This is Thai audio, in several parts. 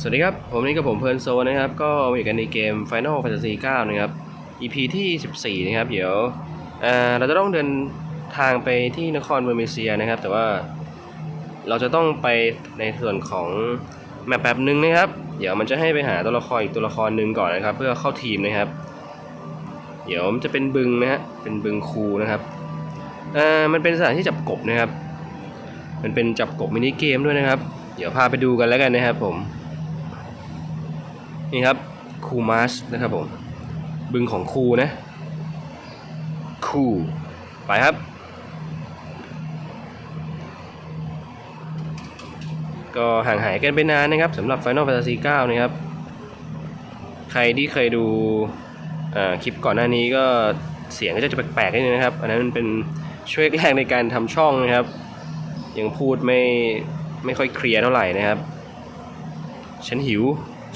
สวัสดีครับ ผมนี่กับผมเพลินโซนะครับ ก็มาอยู่กันในเกม Final Fantasy 9 นะครับ EP ที่ 14 นะครับ เดี๋ยวเเราจะต้องเดินทางไปที่นครเวอร์มิเซียนะครับ แต่ว่าเราจะต้องไปในส่วนของแมปแบบหนึ่งนะครับ เดี๋ยวมันจะให้ไปหาตัวละครอีกตัวละครหนึ่งก่อนนะครับ เพื่อเข้าทีมนะครับ เดี๋ยวมันจะเป็นบึงนะฮะ เป็นบึงคูนะครับเอ่อมันเป็นสถานที่จับกบนะครับ มันเป็นจับกบมินิเกมด้วยนะครับ เดี๋ยวพาไปดูกันแล้วกันนะครับผม นี่ครับคูมาสนะครับผม บึงของคูนะ คูไปครับ ก็ห่างหายกันไปนานนะครับสำหรับ Final Fantasy 9นะครับ ใครที่เคยดูคลิปก่อนหน้านี้ก็เสียงก็จะแปลกๆนิดนึงนะครับ อันนั้นมันเป็นช่วงแรกในการทำช่องนะครับ ยังพูดไม่ไม่ค่อยเคลียร์เท่าไหร่นะครับ ฉันหิว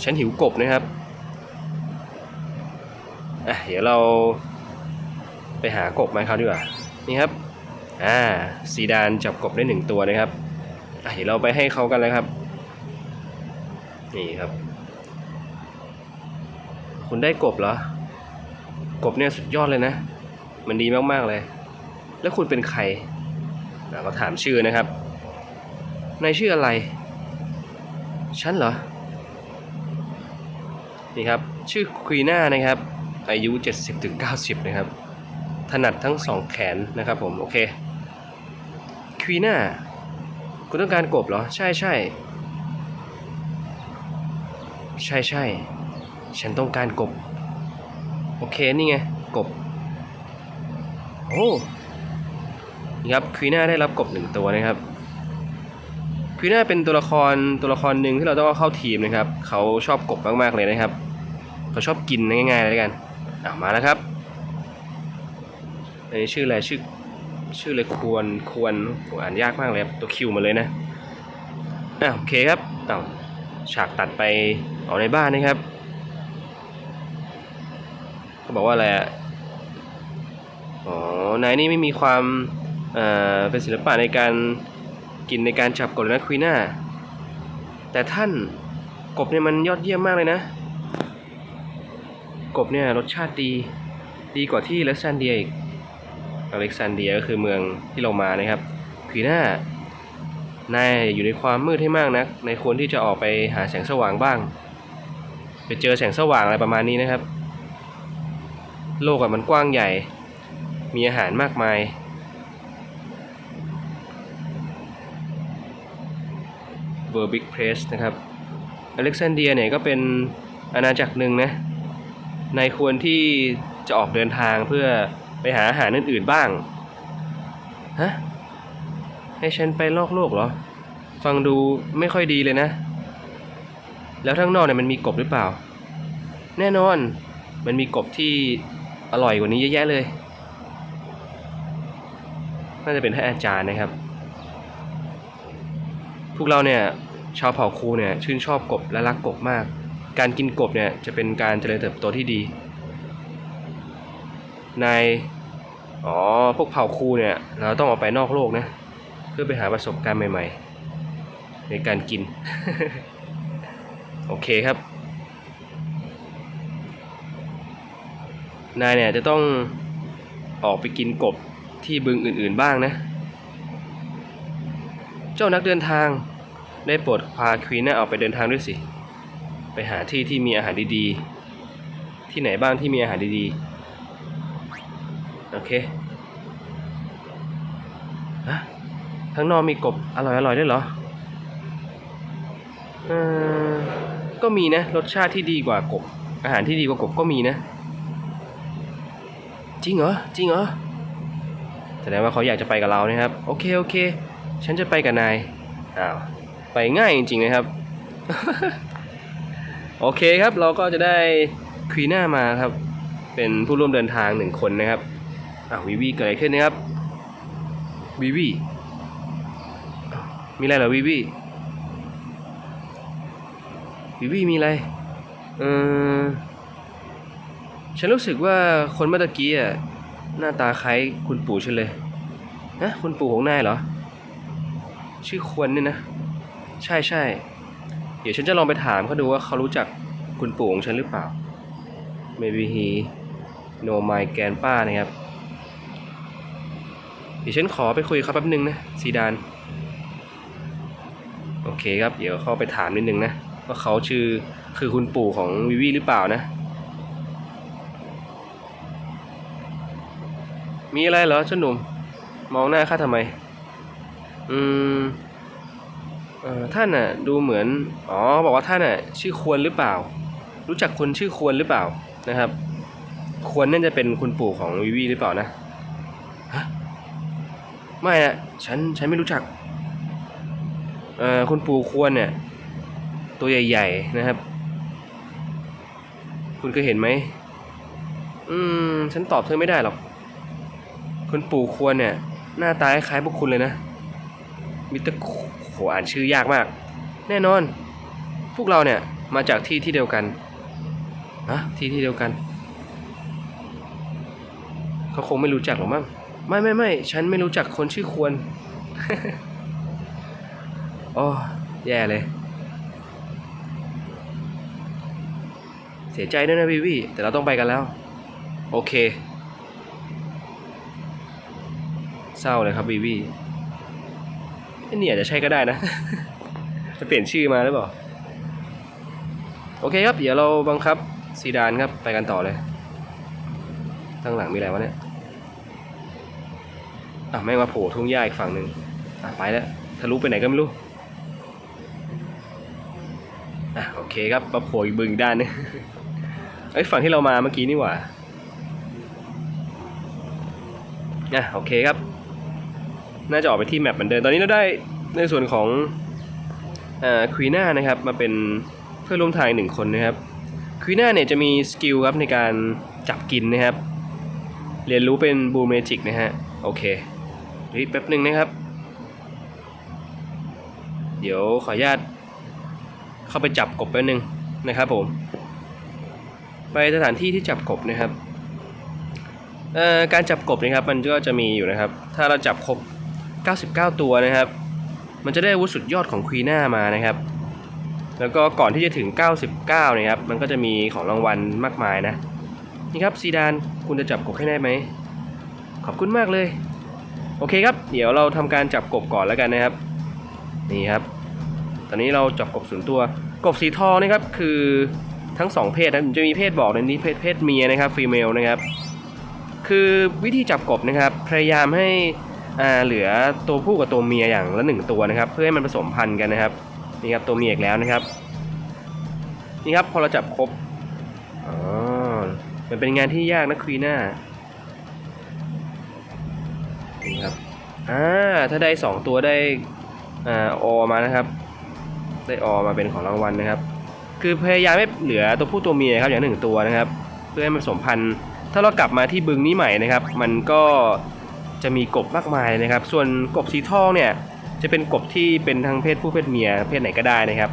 ฉันหิวกบนะครับอะเดี๋ยวเราไปหากบมาเขาดีกว่านี่ครับอ่าซีดานจับกบได้หนึ่งตัวนะครับอะเดี๋ยวเราไปให้เขากันเลยครับ นี่ครับ คุณได้กบเหรอกบเนี่ยสุดยอดเลยนะ มันดีมากๆเลย แล้วคุณเป็นใครอะก็ถามชื่อนะครับ นายชื่ออะไร ฉันเหรอ นี่ครับ ชื่อควีน่านะครับ อายุ 70ถึง90 นะครับ ถนัดทั้งสองแขนนะครับผม โอเคควีน่าคุณต้องการกบเหรอ ใช่ใช่ใช่ใช่ฉันต้องการกบ โอเค นี่ไง กบ โอ้นี่ครับควีน่าได้รับกบหนึ่งตัวนะครับควีน่าเป็นตัวละครตัวละครหนึ่งที่เราต้องเอาเข้าทีมนะครับ เขาชอบกบมากๆเลยนะครับ เขาชอบกินง่ายๆเลยกันอะมาแล้วครับอันนี้ชื่ออะไรชื่อชื่อเลยควรควรอ่านยากมากเลยตัวคิวมาเลยนะอะโอเคครับอ้าฉากตัดไปออกในบ้านนะครับเขาบอกว่าอะไรอะอ๋อนายนี่ไม่มีความเอ่อเป็นศิลปะในการกินในการจับกบเลยนะควีน่าแต่ท่านกบเนี่ยมันยอดเยี่ยมมากเลยนะ กบเนี่ยรสชาติดีดีกว่าที่อเล็กซานเดียอีกอเล็กซานเดียก็คือเมืองที่เรามานะครับผีหน้านายอยู่ในความมืดให้มากนะในควรที่จะออกไปหาแสงสว่างบ้าง ไปเจอแสงสว่างอะไรประมาณนี้นะครับ โลกอะมันกว้างใหญ่ มีอาหารมากมายเวอร์บิกเพรสนะครับอเล็กซานเดียเนี่ยก็เป็นอาณาจักรหนึ่งนะ นายควรที่จะออกเดินทางเพื่อไปหาอาหารอื่นๆบ้าง ฮะ ให้ฉันไปลอกโลกเหรอ ฟังดูไม่ค่อยดีเลยนะ แล้วข้งนอกเนี่ยมันมีกบหรือเปล่า แน่นอน มันมีกบที่อร่อยกว่านี้เยอะแยะเลย น่าจะเป็นท่านอาจารย์นะครับ พวกเราเนี่ยชาวเผ่าคูเนี่ยชื่นชอบกบและรักกบมาก การกินกบเนี่ยจะเป็นการเจริญเติบโตที่ดี ในอ๋อพวกเผ่าคูเนี่ยเราต้องออกไปนอกโลกนะเพื่อไปหาประสบการณ์ใหม่ ๆ ในการกิน โอเคครับ นายเนี่ยจะต้องออกไปกินกบที่บึงอื่นๆบ้างนะ เจ้านักเดินทางได้โปรดพาควีนน่าออกไปเดินทางด้วยสิ ไปหาที่ที่มีอาหารดีๆ ที่ไหนบ้างที่มีอาหารดีๆ โอเคฮะข้างนอกมีกบอร่อยๆด้วยเหรอเออก็มีนะ รสชาติที่ดีกว่ากบ อาหารที่ดีกว่ากบก็มีนะ จริงเหรอ จริงเหรอ แสดงว่าเขาอยากจะไปกับเรานะครับ โอเค โอเค ฉันจะไปกับนาย อ้าว ไปง่ายจริงๆนะครับ โอเคครับเราก็จะได้ควีน่ามาครับ เป็นผู้ร่วมเดินทางหนึ่งคนนะครับอ้าววิวีเกิดอะไรขึ้นนะครับวิวีมีอะไรเหรอวิวีวิวีมีอะไรเออฉันรู้สึกว่าคนเมื่อกี้อะหน้าตาคล้ายคุณปู่ฉันเลยฮะคุณปู่ของนายเหรอ ชื่อควรเนี่ยนะ ใช่ใช่ เดี๋ยวฉันจะลองไปถามเขาดูว่าเขารู้จักคุณปู่ของฉันหรือเปล่า maybe he know my grandpa นะครับ เดี๋ยวฉันขอไปคุยเขาแป๊บนึงนะซีดาน โอเคครับ เดี๋ยวเข้าไปถามนิดนึงนะ ว่าเขาชื่อคือคุณปู่ของวิวีหรือเปล่านะ มีอะไรเหรอเจ้าหนุ่ม มองหน้าข้าทำไม อืม อท่านน่ะดูเหมือนอ๋อบอกว่าท่านน่ะชื่อควรหรือเปล่า รู้จักคนชื่อควรหรือเปล่านะครับ ควรน่าจะเป็นคุณปู่ของวิวีหรือเปล่านะฮะไม่อะฉันฉันไม่รู้จักเอ่อคุณปู่ควรเนี่ยตัวใหญ่ ๆนะครับ คุณเคยเห็นไหมอืมฉันตอบเธอไม่ได้หรอก คุณปู่ควรเนี่ย หน้าตาคล้ายๆพวกคุณเลยนะมิสเตอร์ โหอ่านชื่อยากมาก แน่นอน พวกเราเนี่ยมาจากที่ที่เดียวกันฮะที่ที่เดียวกัน เขาคงไม่รู้จักหรอกมั้งไม่ไม่ไม่ฉันไม่รู้จักคนชื่อควรโอ้แย่เลย เสียใจด้วยนะวิวีแต่เราต้องไปกันแล้ว โอเค เศร้าเลยครับวิวี ไอ้นี่อาจจะใช่ก็ได้นะ จะเปลี่ยนชื่อมาหรือเปล่า โอเคครับ เดี๋ยวเราบังคับซีดานครับ ไปกันต่อเลยข้างหลังมีอะไรวะเนี่ย อะ แม่งมาโผล่ทุ่งหญ้าอีกฝั่งหนึ่งอะ ไปแล้ว ทะลุไปไหนก็ไม่รู้ อะ โอเคครับ มาโผล่อีกบึงอีกด้านนึงเอ้ย ฝั่งที่เรามาเมื่อกี้นี่หว่าอะ โอเคครับ น่าจะออกไปที่แมปเหมือนเดิมตอนนี้เราได้ในส่วนของควีน่านะครับมาเป็นเพื่อนร่วมทางหนึ่งคนนะครับควีน่าเนี่ยจะมีสกิลครับในการจับกินนะครับ เรียนรู้เป็นบูเมจิกนะฮะโอเคเฮ้ยแป๊บหนึ่งนะครับ เดี๋ยวขออนุญาตเข้าไปจับกบแป๊บนึงนะครับผม ไปสถานที่ที่จับกบนะครับการจับกบนะครับมันก็จะมีอยู่นะครับ ถ้าเราจับครบ 99 ตัวนะครับ มันจะได้อาวุธสุดยอดของควีน่ามานะครับ แล้วก็ก่อนที่จะถึง 99นะครับ มันก็จะมีของรางวัลมากมายนะ นี่ครับซีดานคุณจะจับกบให้ได้ไหม ขอบคุณมากเลย โอเคครับ เดี๋ยวเราทำการจับกบก่อนแล้วกันนะครับ นี่ครับ ตอนนี้เราจับกบศูนย์ตัว กบสีทองนะครับคือทั้งสองเพศนะจะมีเพศบอกในนี้เพศเพศเมียนะครับฟีเมลนะครับ คือวิธีจับกบนะครับ พยายามให้ อ่าเหลือตัวผู้กับตัวเมียอย่างละหนึ่งตัวนะครับ เพื่อให้มันผสมพันธุ์กันนะครับนี่ครับตัวเมียอีกแล้วนะครับ นี่ครับพอเราจับครบอ๋อมันเป็นงานที่ยากนะควีน่านี่ครับอ่าถ้าได้สองตัวได้อ่าออมานะครับ ได้ออมาเป็นของรางวัลนะครับ คือพยายามให้เหลือตัวผู้ตัวเมียครับอย่างหนึ่งตัวนะครับ เพื่อให้มันผสมพันธุ์ ถ้าเรากลับมาที่บึงนี้ใหม่นะครับ มันก็ จะมีกบมากมายนะครับ ส่วนกบสีทองเนี่ยจะเป็นกบที่เป็นทั้งเพศผู้เพศเมียเพศไหนก็ได้นะครับ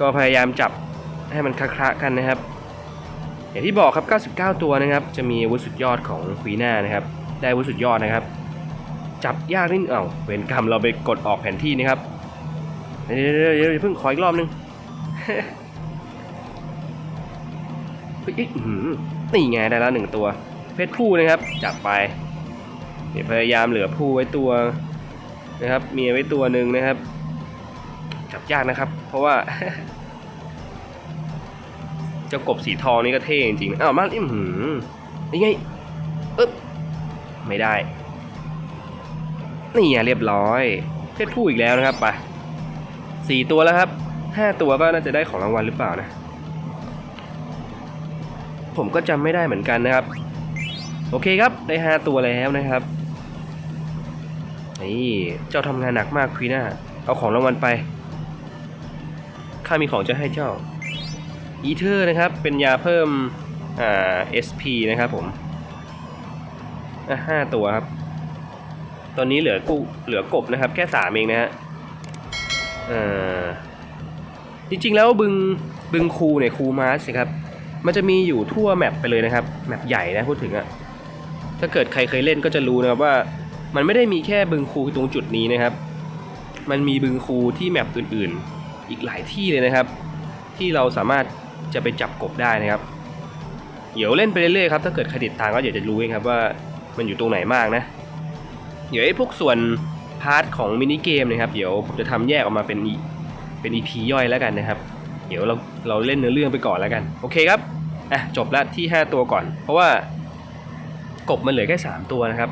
ก็พยายามจับให้มันคละๆกันนะครับ อย่างที่บอกครับ 99 ตัวนะครับ จะมีวุธสุดยอดของควีน่านะครับ ได้วุธสุดยอดนะครับ จับยากนิดเอ้าเวรกรรมเราไปกดออกแผนที่นะครับเดี๋ยวเดี๋ยวเพิ่งขออีกรอบนึงเฮ้ยอื้อหือนี่ไงได้แล้วหนึ่งตัว เพศผู้นะครับ จับไปเดี๋ยวพยายามเหลือผู้ไว้ตัวนะครับเมียไว้ตัวหนึ่งนะครับ จับยากนะครับ เพราะว่าเจ้ากบสีทองนี่ก็เท่จริงๆอ้าวมาอื้อหือนี่ไงอึ๊บไม่ได้นี่เรียบร้อย เพศผู้อีกแล้วนะครับไปสี่ตัวแล้วครับห้าตัวก็น่าจะได้ของรางวัลหรือเปล่านะ ผมก็จำไม่ได้เหมือนกันนะครับ โอเคครับได้ห้าตัวแล้วนะครับนี่เจ้าทำงานหนักมากพีน่าเอาของรางวัลไปข้ามีของจะให้เจ้าอีเทอร์นะครับเป็นยาเพิ่มอ่า SP นะครับผมอะห้าตัวครับ ตอนนี้เหลือกูเหลือกบนะครับ แค่สามเองนะฮะอ่อจริงๆแล้วบึงบึงคูเนี่ยคูมาสครับ มันจะมีอยู่ทั่วแมปไปเลยนะครับ แมปใหญ่นะพูดถึงอะ ถ้าเกิดใครเคยเล่นก็จะรู้นะครับว่า มันไม่ได้มีแค่บึงคูตรงจุดนี้นะครับ มันมีบึงคูที่แมปอื่นๆ อีกหลายที่เลยนะครับ ที่เราสามารถจะไปจับกบได้นะครับ เดี๋ยวเล่นไปเรื่อยๆครับถ้าเกิดใครติดตามก็เดี๋ยวจะรู้เองครับว่ามันอยู่ตรงไหนมากนะ เดี๋ยวไอ้พวกส่วนพาร์ทของมินิเกมนะครับ เดี๋ยวผมจะทำแยกออกมาเป็นเป็น EP ย่อยแล้วกันนะครับ เดี๋ยวเราเราเล่นเนื้อเรื่องไปก่อนแล้วกัน โอเคครับ อะจบแล้วที่ 5 ตัวก่อน เพราะว่า กบมันเหลือแค่ 3 ตัวนะครับ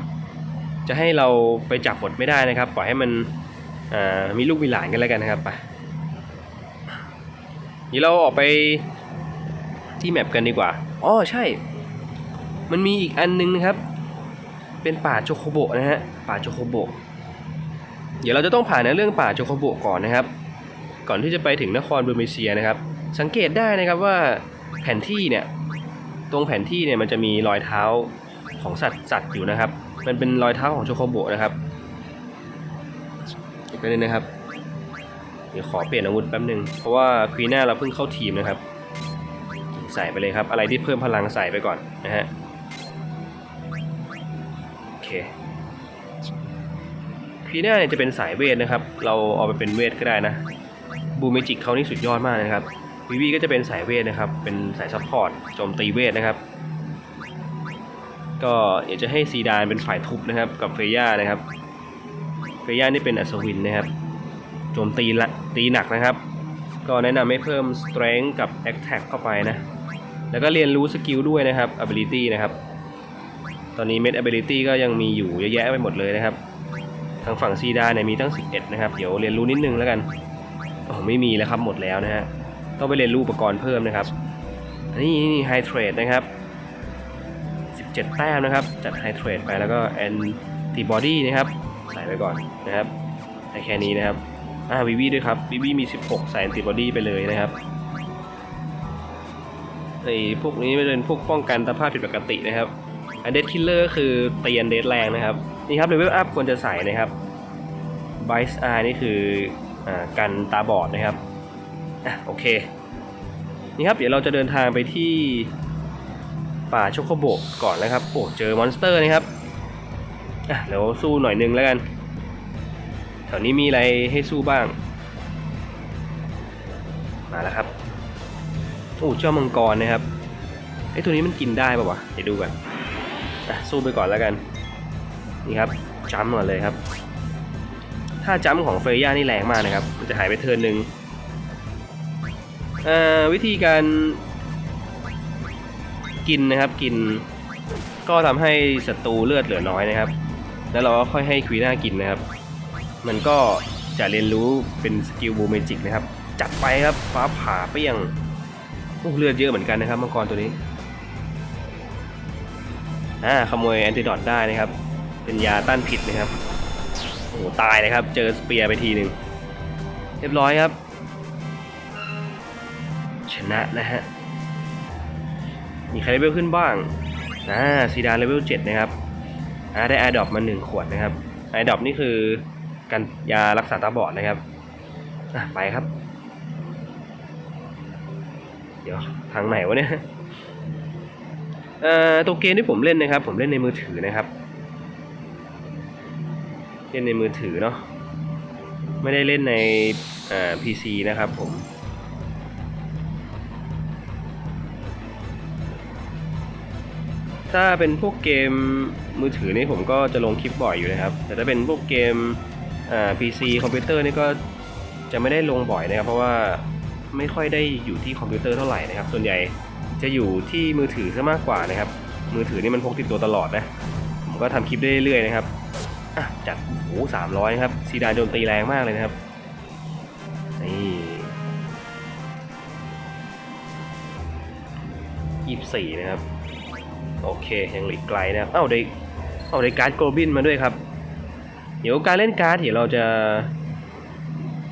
จะให้เราไปจับหมดไม่ได้นะครับ ปล่อยให้มันมีลูกมีหลานกันแล้วกันนะครับไปเดี๋ยวเราออกไปที่แมปกันดีกว่าอ๋อใช่ มันมีอีกอันนึงนะครับ เป็นป่าโจโคโบะนะฮะป่าโจโคโบะเดี๋ยวเราจะต้องผ่านในเรื่องป่าโจโคโบะก่อนนะครับ ก่อนที่จะไปถึงนครบูเมเซียนะครับ สังเกตได้นะครับว่าแผนที่เนี่ยตรงแผนที่เนี่ยมันจะมีรอยเท้า ของสัตว์สัตว์อยู่นะครับ มันเป็นรอยเท้าของโจโคโบะนะครับอีกประเด็นงนะครับ เดี๋ยวขอเปลี่ยนอาวุธแป๊บหนึ่งเพราะว่าควีน่าเราเพิ่งเข้าทีมนะครับ ใส่ไปเลยครับ อะไรที่เพิ่มพลังใส่ไปก่อนนะฮะ โอเคพีน่าเนี่ยจะเป็นสายเวทนะครับ เราเอาไปเป็นเวทก็ได้นะ บูมเมจิกเขานี่สุดยอดมากนะครับวีวีก็จะเป็นสายเวทนะครับ เป็นสายซัพพอร์ต โจมตีเวทนะครับ ก็อยากจะให้ซีดานเป็นฝ่ายทุบนะครับ กับเฟย่านะครับ เฟย่านี่เป็นอัศวินนะครับโจมตีละตีหนักนะครับ ก็แนะนำให้เพิ่ม strength กับ attack เข้าไปนะ แล้วก็เรียนรู้สกิลด้วยนะครับ ability นะครับ ตอนนี้เม็ด ability ก็ยังมีอยู่เยอะแยะไปหมดเลยนะครับ ทางฝั่งซีดานเนี่ยมีตั้ง 11 นะครับ เดี๋ยวเรียนรู้นิดนึงแล้วกันโอ้ไม่มีแล้วครับหมดแล้วนะฮะต้องไปเรียนรู้อุปกรณ์เพิ่มนะครับอันนี้นี่ไฮเทรดนะครับ 7 แต้มนะครับ จัดไฮเทรดไปแล้วก็แอนติบอดีนะครับ ใส่ไปก่อนนะครับแค่นี้นะครับอ่าวีวีด้วยครับวีวีมี 16 ใส่แอนติบอดีไปเลยนะครับไอ้พวกนี้เป็นพวกป้องกันตาภาพผิดปกตินะครับอันเดดคิลเลอร์คือเตียนเดดแรงนะครับนี่ครับเลเวลอัพควรจะใส่นะครับไบส์อานี่คืออากันตาบอดนะครับอะโอเคนี่ครับเดี๋ยวเราจะเดินทางไปที่ ป่าโชโคโบะก่อนนะครับโอ้เจอมอนสเตอร์นะครับอะเดี๋ยวสู้หน่อยนึงแล้วกันแถวนี้มีอะไรให้สู้บ้าง มาแล้วครับโอ้เจ้ามังกรนะครับไอ้ตัวนี้มันกินได้ป่าวะเดี๋ยวดูกันอะสู้ไปก่อนแล้วกันนี่ครับจัมป์ก่อนเลยครับ ถ้าจัมของเฟย่านี่แรงมากนะครับ มันจะหายไปเทิร์นหนึ่งอ่าวิธีการ กินนะครับ กิน ก็ทำให้ศัตรูเลือดเหลือน้อยนะครับ แล้วเราก็ค่อยให้ควีน่ากินนะครับ มันก็จะเรียนรู้เป็นสกิลบูเมจิกนะครับ จัดไปครับฟ้าผ่าเปี้ยงโอ้เลือดเยอะเหมือนกันนะครับมังกรตัวนี้อ่าขโมยแอนติดอตได้นะครับ เป็นยาต้านพิษนะครับโอ้ตายเลยครับ เจอสเปียร์ไปทีหนึ่งเรียบร้อยครับ ชนะนะฮะ มีใครเลเวลขึ้นบ้างอ่าซีดานเลเวล7นะครับอ่าได้ a อ d ดอปมา1ขวดนะครับ a อดอปนี่คือการยารักษาตาบอดนะครับอะไปครับ เดี๋ยวทางไหนวะเนี่ยเอ่อตัวเกมที่ผมเล่นนะครับ ผมเล่นในมือถือนะครับ เล่นในมือถือเนาะไม่ได้เล่นในอ่า PC นะครับผม ถ้าเป็นพวกเกมมือถือนี่ผมก็จะลงคลิปบ่อยอยู่นะครับ แต่ถ้าเป็นพวกเกมอ่า PC คอมพิวเตอร์นี่ก็จะไม่ได้ลงบ่อยนะครับ เพราะว่าไม่ค่อยได้อยู่ที่คอมพิวเตอร์เท่าไหร่นะครับ ส่วนใหญ่จะอยู่ที่มือถือซะมากกว่านะครับ มือถือนี่มันพกติดตัวตลอดนะ ผมก็ทำคลิปได้เรื่อยๆนะครับอะจัดโอ้สามร้อยครับซีดานโจมตีแรงมากเลยนะครับนี่ยี่สิบสี่นะครับ โอเคยังหลืออกไกลนะครับเอ้าได้เอ้าได้การ์ดโกลบินมาด้วยครับ เดี๋ยวการเล่นการ์ดเดี๋ยวเราจะ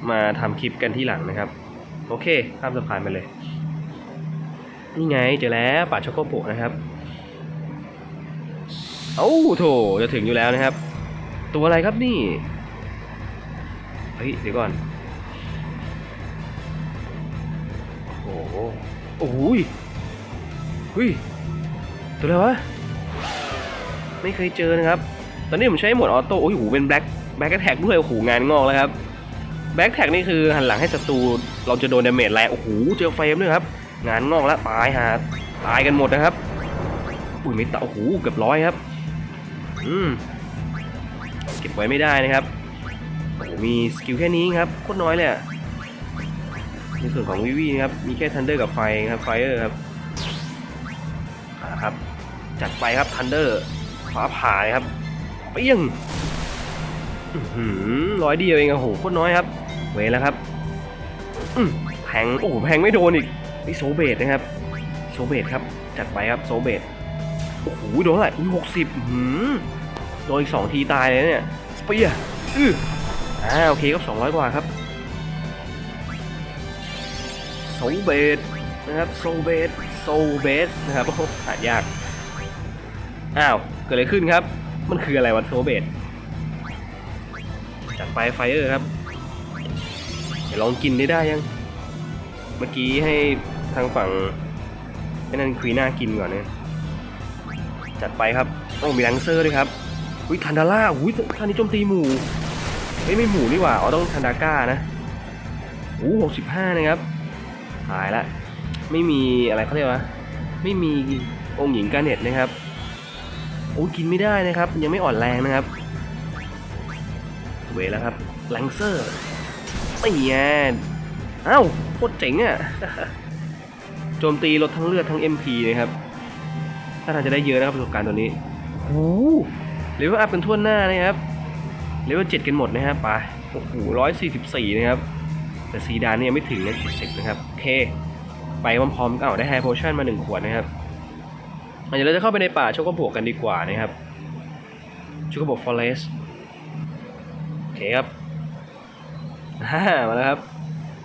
มาทำคลิปกันที่หลังนะครับ โอเคข้ามสะพานไปเลย นี่ไงเจอแล้วป่าช็อกโกโปนะครับเอ้โถจะถึงอยู่แล้วนะครับ ตัวอะไรครับนี่เฮ้ยเดี๋ยวก่อนโอ้โหโอ้โหยเฮ้ย ตัวอะไรวะ ไม่เคยเจอนะครับ ตอนนี้ผมใช้หมดออโต้ โอ้ยโหเป็นแบล็คแบล็คแท็กด้วย โอ้โหงานงอกแล้วครับ แบล็กแท็กนี่คือหันหลังให้ศัตรู เราจะโดนดาเมจแรงโอ้โห เจอเฟรมด้วยครับ งานงอกแล้วตายหาตายกันหมดนะครับอุ้ยไม่ตาโอ้โหเกือบร้อยครับ อืม เก็บไว้ไม่ได้นะครับโอ้โหมีสกิลแค่นี้ครับโคตรน้อยเลยอะในส่วนของวิวีนะครับ มีแค่ทันเดอร์กับไฟครับ ไฟเออร์ครับอ่าครับ จัดไปครับทันเดอร์ฟ้าผ่าครับเปี้ยงร้อยเดียวเองอะโหโคตรน้อยครับ เวแล้วครับแพงโอ้แพงไม่โดนอีกนี่โซเบตนะครับ โซเบตครับ จัดไปครับโซเบตโอ้โหโดนเท่าไหร่หกสิบโดนอีกสองทีตายเลยเนี่ยสเปียอืออ่าโอเคก็สองร้อยกว่าครับโซเบตนะครับโซเบตโซเบตนะครับโอ้โหหายาก อ้าว เกิดอะไรขึ้นครับ มันคืออะไรวะโซเบตจัดไปไฟเออร์ครับเดี๋ยวลองกินได้ได้ยัง เมื่อกี้ให้ทางฝั่งไอ้นั่นควีน่ากินก่อนเนี่ยจัดไปครับโอ้มีแรงเซอร์ด้วยครับอุ้ยทันดาร่าอุ้ยท่านี้โจมตีหมู่เฮ้ยไม่หมู่นี่หว่าอ๋อต้องทันดาก้านะโอ้หกสิบห้านะครับหายละ ไม่มีอะไรเขาเรียกว่า ไม่มีองค์หญิงกาเน็ตนะครับ โอ้กินไม่ได้นะครับ ยังไม่อ่อนแรงนะครับ เวแล้วครับแลงเซอร์ไม่แย่เอ้าโคตรเจ๋งอะโจมตีลดทั้งเลือดทั้ง MP นะครับ ถ้าทางจะได้เยอะนะครับประสบการณ์ตัวนี้โอ้เลเวลอัพเป็นทั่วหน้านะครับเลเวลเจ็ดกันหมดนะฮะไปโอ้โหร้อยสี่สิบสี่นะครับ แต่ซีดานเนี่ยไม่ถึงนะสิบนะครับ โอเค ไปพร้อมๆกันเอาได้ไฮโพชั่นมาหนึ่งขวดนะครับ เดี๋ยวเราจะเข้าไปในป่าชกบวกกันดีกว่านะครับชกบวกฟอเรสโอเคครับฮ่ามาแล้วครับ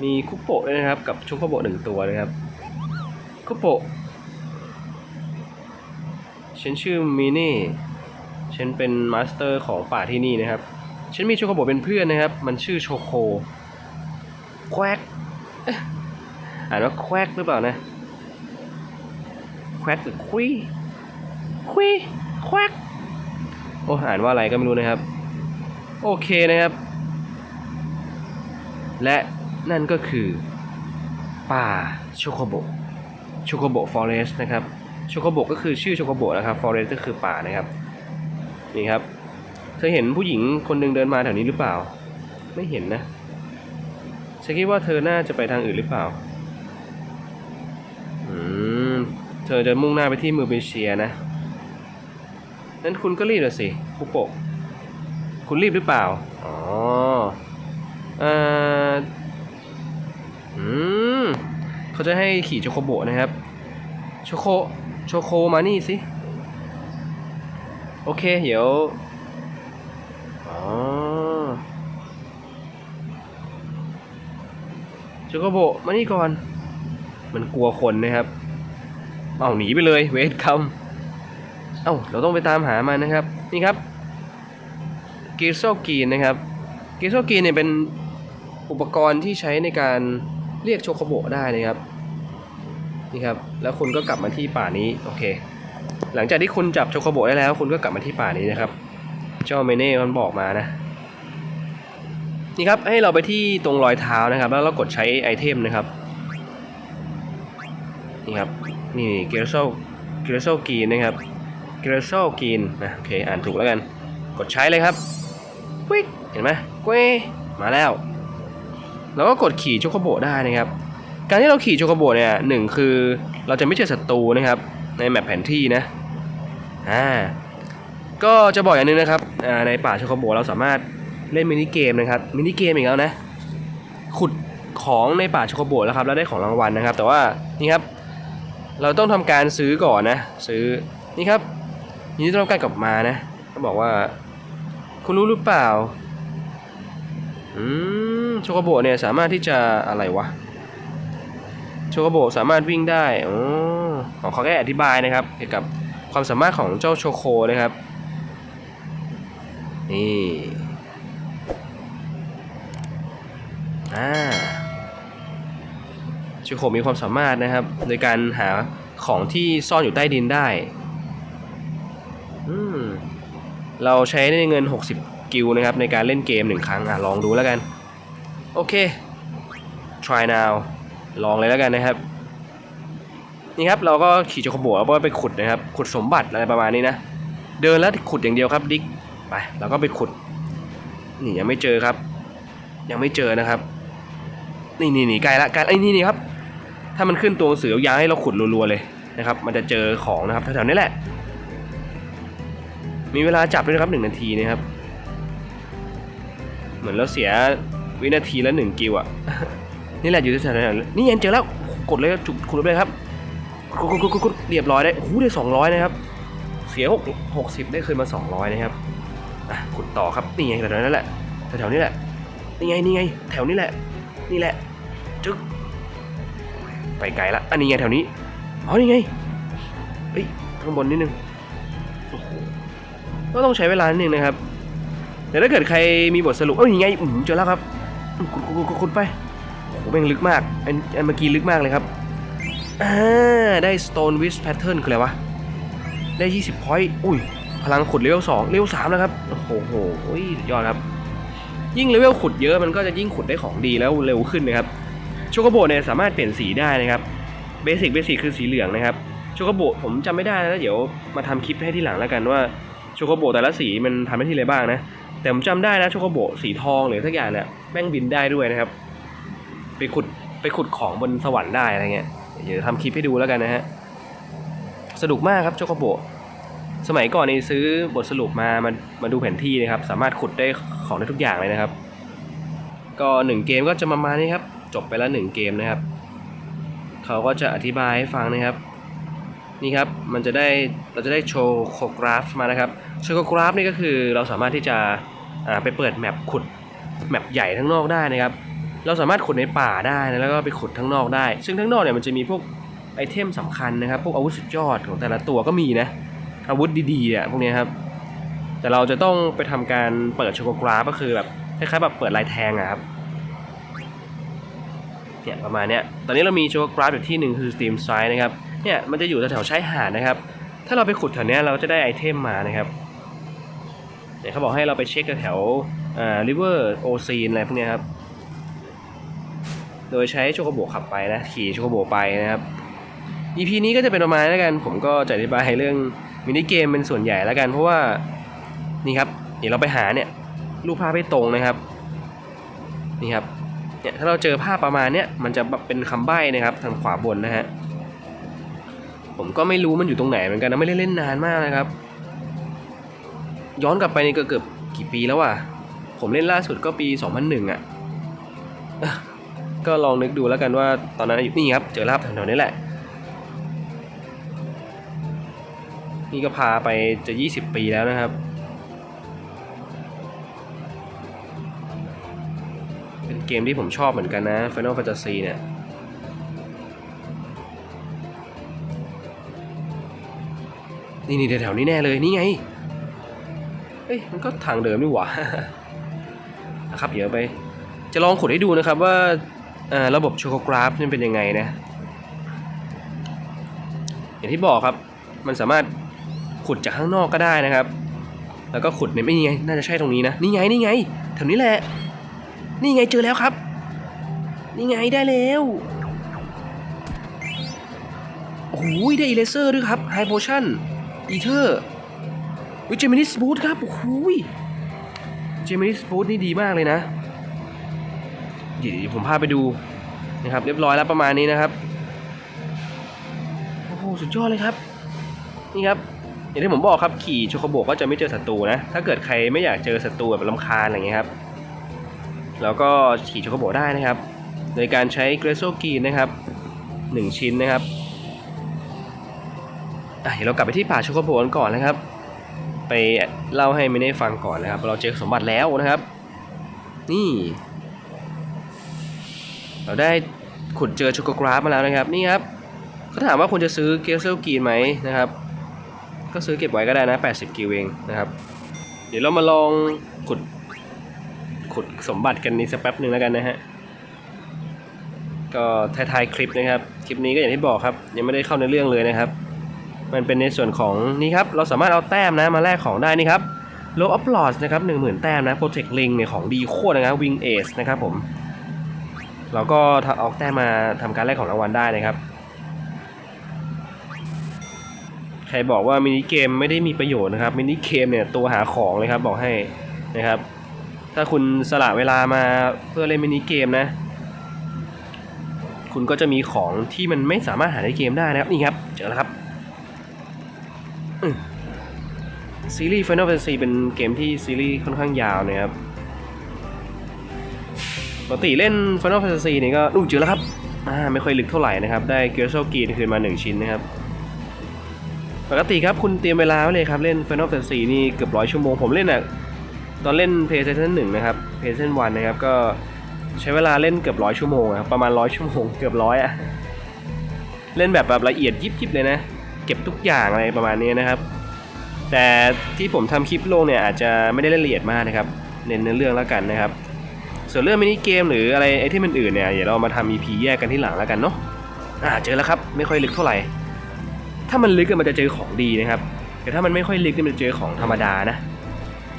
มีคุปโปะด้วยนะครับ กับชุกโกโบหนึ่งตัวนะครับ คุปโปะฉันชื่อมินี่ฉันเป็นมาสเตอร์ของป่าที่นี่นะครับ ฉันมีชุกโกโบเป็นเพื่อนนะครับ มันชื่อโชโค แควกอ่านว่าแควกหรือเปล่านะ แควกหรือคุย คุยแควกโอ้อ่านว่าอะไรก็ไม่รู้นะครับ โอเคนะครับ และนั่นก็คือ ป่าโชโคโบโชโคโบฟอเรสต์นะครับโชโคโบก็คือชื่อโชโคโบนะครับฟอเรสต์ก็คือป่านะครับ นี่ครับ เธอเห็นผู้หญิงคนหนึ่งเดินมาแถวนี้หรือเปล่า ไม่เห็นนะฉันคิดว่าเธอน่าจะไปทางอื่นหรือเปล่า อืม เธอจะมุ่งหน้าไปที่มือเบเชียนะ นั้นคุณก็รีบเลยสิคุโปะคุณรีบหรือเปล่า อ๋อ เอ่อ อืม เขาจะให้ขี่โชโคโบะนะครับ โชโค โชโคมานี่สิ โอเค เดี๋ยว อ๋อ โชโคโบะมานี่ก่อน มันกลัวคนนะครับ เอาหนีไปเลยเวทคัมเอ้าเราต้องไปตามหามันนะครับ นี่ครับกีโซกีนนะครับกีโซกีนเนี่ยเป็นอุปกรณ์ที่ใช้ในการเรียกโชโคโบได้นะครับนี่ครับแล้วคุณก็กลับมาที่ป่านี้โอเคหลังจากที่คุณจับโชโคโบได้แล้ว คุณก็กลับมาที่ป่านี้นะครับ เจ้าเมเน่มันบอกมานะนี่ครับให้เราไปที่ตรงรอยเท้านะครับ แล้วเรากดใช้ไอเทมนะครับ นี่ครับนี่เกรโซเกรโซกีนนะครับเกรโซกีนนะโอเคอ่านถูกแล้วกัน กดใช้เลยครับควิกเห็นไหมเว้มาแล้วเราก็กดขี่โชโคโบได้นะครับ การที่เราขี่โชโคโบเนี่ยหนึ่งคือเราจะไม่เจอศัตรูนะครับ ในแมปแผนที่นะอ่าก็จะบอกอย่างหนึงนะครับในป่าโชโคโบเราสามารถเล่นมินิเกมนะครับมินิเกมอีกแล้วนะขุดของในป่าโชโคโบแล้วครับแล้วได้ของรางวัลนะครับ แต่ว่านี่ครับ เราต้องทำการซื้อก่อนนะ ซื้อนี่ครับนี่ต้องการกลับมานะเขาบอกว่า คุณรู้หรือเปล่าอืมโชโกโบเนี่ยสามารถที่จะอะไรวะโชโกโบสามารถวิ่งได้อ๋อขอเขาแค่อธิบายนะครับ เกี่ยวกับความสามารถของเจ้าโชโคนะครับ นี่ อ่า ชโคมีความสามารถนะครับ ในการหาของที่ซ่อนอยู่ใต้ดินได้เราใช้ได้เงิน 60 กิลนะครับ ในการเล่นเกมหนึ่งครั้งอะลองดูแล้วกัน โอเค try now ลองเลยแล้วกันนะครับ นี่ครับเราก็ขี่จักรโบแล้วก็ไปขุดนะครับ ขุดสมบัติอะไรประมาณนี้นะ เดินแล้วขุดอย่างเดียวครับดิ๊กไปเราก็ไปขุด นี่ยังไม่เจอครับ ยังไม่เจอนะครับ นี่นี่นี่ใกลละใกลไอ้นี่นี่ครับ ถ้ามันขึ้นตัวหนังสือยาวให้เราขุดรัวๆเลยนะครับ มันจะเจอของนะครับแถวๆนี้แหละ มีเวลาจับด้วยนะครับหนึ่งนาทีนะครับ เหมือนเราเสียวินาทีละหนึ่งกิวอะนี่แหละอยู่ที่แถวๆนี่ยังเจอแล้วกดเลยจุดขุดเลยครับกดกดกดเรียบร้อยได้โอ้โหได้สองร้อยนะครับ เสียหกหกสิบได้คืนมาสองร้อยนะครับอะขุดต่อครับนี่ไงแถวๆนั้นแหละแถวๆนี้แหละนี่ไงนี่ไง แถวนี้แหละ นี่แหละจึ๊ก ไปไกลละอันนี้ไงแถวนี้อ๋อนี่ไงเฮ้ยข้างบนนิดนึงโอ้โหก็ต้องใช้เวลานิดนึงนะครับแต่ถ้าเกิดใครมีบทสรุปเอ้ยยังไงอืมเจอแล้วครับอืมขุดขุดขุดขุดขุดไปโอ้โหแม่งลึกมากอันอันเมื่อกี้ลึกมากเลยครับอ่าได้ stone wish pattern คืออะไรวะ ได้ 20 พอยต์อุ้ย พลังขุดเลเวล2เลเวล3แล้วครับ โอ้โหโหอุ้ยยอดครับ ยิ่งเลเวลขุดเยอะมันก็จะยิ่งขุดได้ของดีแล้วเร็วขึ้นนะครับ โชโกโบเนี่ยสามารถเปลี่ยนสีได้นะครับเบสิกเบสิกคือสีเหลืองนะครับโชโกโบผมจำไม่ได้นะเดี๋ยวมาทำคลิปให้ที่หลังแล้วกันว่าโชโกโบแต่ละสีมันทำได้ที่อะไรบ้างนะแต่ผมจำได้นะโชโกโบสีทองหรือทักอย่างเนี่ยแม่งบินได้ด้วยนะครับ ไปขุดไปขุดของบนสวรรค์ได้อะไรเงี้ยเดี๋ยวทำคลิปให้ดูแล้วกันนะฮะสนุกมากครับโชโกโบสมัยก่อนนี่ซื้อบทสรุปมามามาดูแผนที่นะครับ สามารถขุดได้ของได้ทุกอย่างเลยนะครับ ก็หนึ่งเกมก็จะประมาณนี้ครับ จบไปแล้วหนึ่งเกมนะครับ เขาก็จะอธิบายให้ฟังนะครับ นี่ครับมันจะได้เราจะได้โชว์โคกราฟมานะครับโชว์โคกราฟนี่ก็คือเราสามารถที่จะไปเปิดแมปขุดแมปใหญ่ทั้งนอกได้นะครับ เราสามารถขุดในป่าได้นะแล้วก็ไปขุดทั้งนอกได้ ซึ่งทั้งนอกเนี่ยมันจะมีพวกไอเทมสำคัญนะครับ พวกอาวุธสุดยอดของแต่ละตัวก็มีนะ อาวุธดีๆอะพวกนี้ครับ แต่เราจะต้องไปทำการเปิดโชโกกราฟก็คือแบบคล้ายๆแบบเปิดลายแทงอะครับ เนี่ยประมาณเนี้ยตอนนี้เรามีโชโกกราฟอยู่ที่หนึ่งคือ Steam Side นะครับเนี่ยมันจะอยู่แถวชายหาดนะครับ ถ้าเราไปขุดแถวเนี้ยเราจะได้ไอเทมมานะครับเนี่ยวเขาบอกให้เราไปเช็คแถวอ่า River o c e a n อะไรพวกเนี้ยครับโดยใช้โชโกโบขับไปนะขี่โชโกโบไปนะครับ EP นี้ก็จะเป็นประมาณนี้แล้วกัน ผมก็จะอธิบายเรื่องมินิเกมเป็นส่วนใหญ่แล้วกัน เพราะว่านี่ครับเดี๋ยวเราไปหาเนี่ยรูปภาพให้ตรงนะครับ นี่ครับ เนี่ยถ้าเราเจอภาพประมาณเนี้ยมันจะเป็นคำใบ้นะครับทางขวาบนนะฮะผมก็ไม่รู้มันอยู่ตรงไหนเหมือนกันนะไม่ได้เล่นนานมากนะครับ ย้อนกลับไปนี่เกือบกี่ปีแล้วอะผมเล่นล่าสุดก็ปี 2001อะก็ลองนึกดูแล้วกันว่าตอนนั้นอายุนี่ครับเจอภาพแถวๆนี้แหละ นี่ก็พาไปจะ 20 ปีแล้วนะครับ เกมที่ผมชอบเหมือนกันนะ Final Fantasy เนี่ยนี่นี่แถวๆนี้แน่เลยนี่ไง เฮ้ย มันก็ทางเดิมนี่หว่านะครับ เดี๋ยวไป จะลองขุดให้ดูนะครับว่าอ่าระบบโชโกกราฟนี่เป็นยังไงนะ อย่างที่บอกครับ มันสามารถขุดจากข้างนอกก็ได้นะครับ แล้วก็ขุดในไม่ไง น่าจะใช่ตรงนี้นะ นี่ไง นี่ไง แถวนี้แหละ นี่ไงเจอแล้วครับ นี่ไงได้แล้วโอ้ยได้อีเลเซอร์ด้วยครับไฮโพชั่นอีเทอร์วิจมินิสบูทครับโอ้ยเจมินิสบูทนี่ดีมากเลยนะเดี๋ยวผมพาไปดูนะครับเรียบร้อยแล้วประมาณนี้นะครับโอ้โหสุดยอดเลยครับ นี่ครับอย่างที่ผมบอกครับขี่โชโคโบก็จะไม่เจอศัตรูนะ ถ้าเกิดใครไม่อยากเจอศัตรูแบบลำคาญอะไรเงี้ยครับ แล้วก็ขี่โชโคโบได้นะครับ โดยการใช้เกรโซกีนนะครับหนึ่งชิ้นนะครับอะเดี๋ยวเรากลับไปที่ป่าโชโคโบกันก่อนนะครับ ไปเล่าให้มิเน่ฟังก่อนนะครับ เราเจอสมบัติแล้วนะครับ นี่ เราได้ขุดเจอโชโกกราฟมาแล้วนะครับ นี่ครับเขาถามว่าคุณจะซื้อเกลเซลกีนไหมนะครับ ก็ซื้อเก็บไว้ก็ได้นะ 80กิวเองนะครับ เดี๋ยวเรามาลองขุด ขุดสมบัติกันนี้สักแป๊บหนึ่งแล้วกันนะฮะ ก็ท้ายๆคลิปนะครับ คลิปนี้ก็อย่างที่บอกครับ ยังไม่ได้เข้าในเรื่องเลยนะครับ มันเป็นในส่วนของนี่ครับ เราสามารถเอาแต้มนะมาแลกของได้นี่ครับโลอัพลอสนะครับ10,000แต้มนะโปรเทคลิงเนี่ยของดีโคตรนะครับวิงเอสนะครับผม เราก็เอาแต้มมาทำการแลกของรางวัลได้นะครับ ใครบอกว่ามินิเกมไม่ได้มีประโยชน์นะครับมินิเกมเนี่ยตัวหาของเลยครับบอกให้นะครับ ถ้าคุณสละเวลามาเพื่อเล่นมินิเกมนะ คุณก็จะมีของที่มันไม่สามารถหาในเกมได้นะครับ นี่ครับ เจอแล้วครับซีรีส์ Final Fantasy เป็นเกมที่ซีรีส์ค่อนข้างยาวนะครับปกติเล่น Final Fantasy นี่ก็อู้เจอแล้วครับอ่าไม่ค่อยลึกเท่าไหร่นะครับ ได้เกลโซกีนคืนมา 1 ชิ้นนะครับ ปกติครับคุณเตรียมเวลาไว้เลยครับ เล่น Final Fantasy นี่เกือบร้อยชั่วโมง ผมเล่นอะ ตอนเล่น PlayStation 1 นะครับ PlayStation 1 นะครับ ก็ใช้เวลาเล่นเกือบร้อยชั่วโมงอะครับ ประมาณร้อยชั่วโมงเกือบร้อยอะเล่นแบบแบบละเอียดยิบยิบเลยนะ เก็บทุกอย่างอะไรประมาณนี้นะครับ แต่ที่ผมทำคลิปลงเนี่ยอาจจะไม่ได้ละเอียดมากนะครับ เน้นเนื้อเรื่องแล้วกันนะครับ ส่วนเรื่องมินิเกมหรืออะไรไอ้ที่มันอื่นเนี่ยเดี๋ยวเรามาทำ EP แยกกันที่หลังแล้วกันเนาะ อ่าเจอแล้วครับ ไม่ค่อยลึกเท่าไหร่ ถ้ามันลึกอะมันจะเจอของดีนะครับ แต่ถ้ามันไม่ค่อยลึกเนี่ยมันจะเจอของธรรมดานะ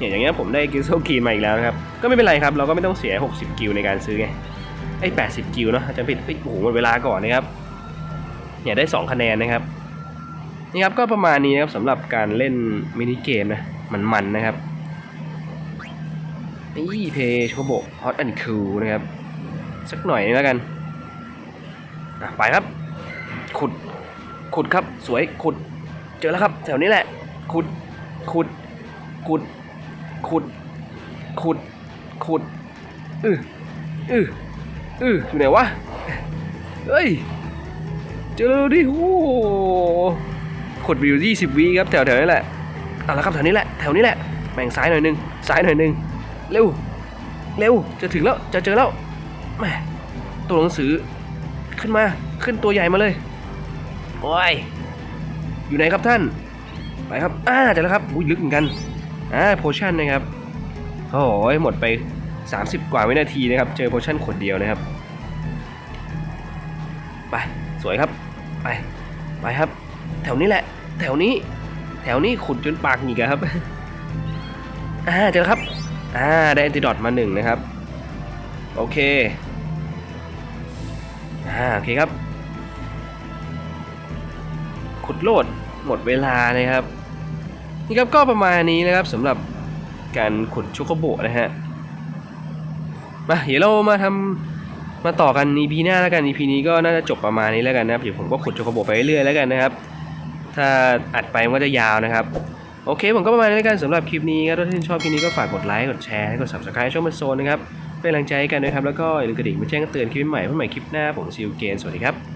เนี่ยอย่างเงี้ยผมได้กิลโซกีนมาอีกแล้วนะครับ ก็ไม่เป็นไรครับ เราก็ไม่ต้องเสีย 60 กิลในการซื้อไง ไอ้ 80 กิลเนาะอาจจะผิดโอ้โหหมดเวลาก่อนนะครับ เนี่ยได้ 2 คะแนนนะครับ นี่ครับก็ประมาณนี้นะครับสำหรับการเล่นมินิเกมนะ มันๆนะครับนี่เพย์โชโบฮอตแอนด์คูลนะครับ สักหน่อยนึงแล้วกันไปครับ ขุด ขุดครับ สวย ขุด เจอแล้วครับ แถวนี้แหละ ขุด ขุด ขุด ขุด ขุด ขุด อืออืออืออยู่ไหนวะ เฮ้ย เจอดิโอ้โหขุดไปอยู่ยี่สิบวิครับแถวแถวนี้แหละเอาละครับแถวนี้แหละ แถวนี้แหละ แบ่งซ้ายหน่อยนึง ซ้ายหน่อยนึง เร็ว เร็ว จะถึงแล้ว จะเจอแล้วแม่ตัวหนังสือ ขึ้นมา ขึ้นตัวใหญ่มาเลย โอ้ย อยู่ไหนครับท่าน ไปครับ อ่าเจอแล้วครับอุ้ยลึกเหมือนกัน อ่าโพชั่นนะครับโอ้ยหมดไป 30 กว่าวินาทีนะครับ เจอโพชั่นขวดเดียวนะครับ ไป สวยครับ ไป ไปครับ แถวนี้แหละ แถวนี้ แถวนี้ขุดจนปากหงิกครับ อ่า เจอครับ อ่า ได้แอนติดอทมาหนึ่งนะครับ โอเค อ่า โอเคครับ ขุดโลด หมดเวลานะครับ นี่ครับก็ประมาณนี้นะครับสำหรับการขุดชุกโบะนะฮะมาเดี๋ยวเรามาทำมาต่อกัน EP หน้าแล้วกัน EP นี้ก็น่าจะจบประมาณนี้แล้วกันนะครับเดี๋ยวผมก็ขุดชุกโบะไปเรื่อยๆแล้วกันนะครับ ถ้าอัดไปมันก็จะยาวนะครับโอเคผมก็ประมาณนี้แล้วกันสำหรับคลิปนี้ครับถ้าท่านชอบคลิปนี้ก็ฝากกดไลค์กดแชร์ให้กด subscribe ช่องมันโซนนะครับเป็นกำลังใจให้กันนะครับแล้วก็อย่าลืมกระดิ่งมาแจ้งเตือนคลิปใหม่เพื่อใหม่คลิปหน้าผมซิลเกนสวัสดีครับ